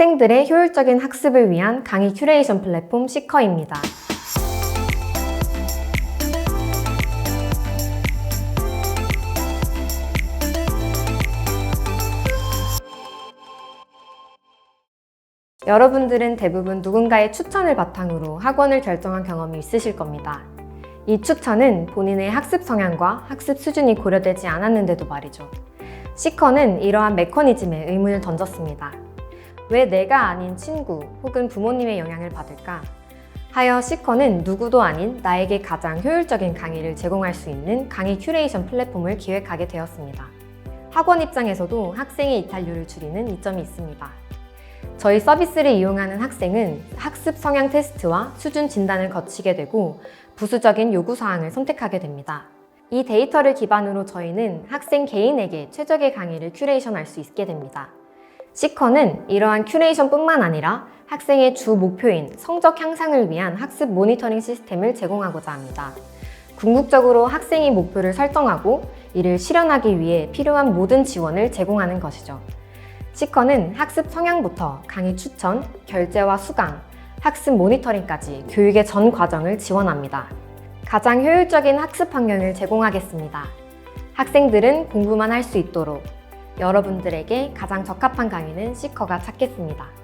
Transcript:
학생들의 효율적인 학습을 위한 강의 큐레이션 플랫폼 시커입니다. 여러분들은 대부분 누군가의 추천을 바탕으로 학원을 결정한 경험이 있으실 겁니다. 이 추천은 본인의 학습 성향과 학습 수준이 고려되지 않았는데도 말이죠. 시커는 이러한 메커니즘에 의문을 던졌습니다. 왜 내가 아닌 친구 혹은 부모님의 영향을 받을까? 하여 시커는 누구도 아닌 나에게 가장 효율적인 강의를 제공할 수 있는 강의 큐레이션 플랫폼을 기획하게 되었습니다. 학원 입장에서도 학생의 이탈률을 줄이는 이점이 있습니다. 저희 서비스를 이용하는 학생은 학습 성향 테스트와 수준 진단을 거치게 되고 부수적인 요구 사항을 선택하게 됩니다. 이 데이터를 기반으로 저희는 학생 개인에게 최적의 강의를 큐레이션할 수 있게 됩니다. 시커는 이러한 큐레이션뿐만 아니라 학생의 주 목표인 성적 향상을 위한 학습 모니터링 시스템을 제공하고자 합니다. 궁극적으로 학생이 목표를 설정하고 이를 실현하기 위해 필요한 모든 지원을 제공하는 것이죠. 시커는 학습 성향부터 강의 추천, 결제와 수강, 학습 모니터링까지 교육의 전 과정을 지원합니다. 가장 효율적인 학습 환경을 제공하겠습니다. 학생들은 공부만 할 수 있도록 여러분들에게 가장 적합한 강의는 시커가 찾겠습니다.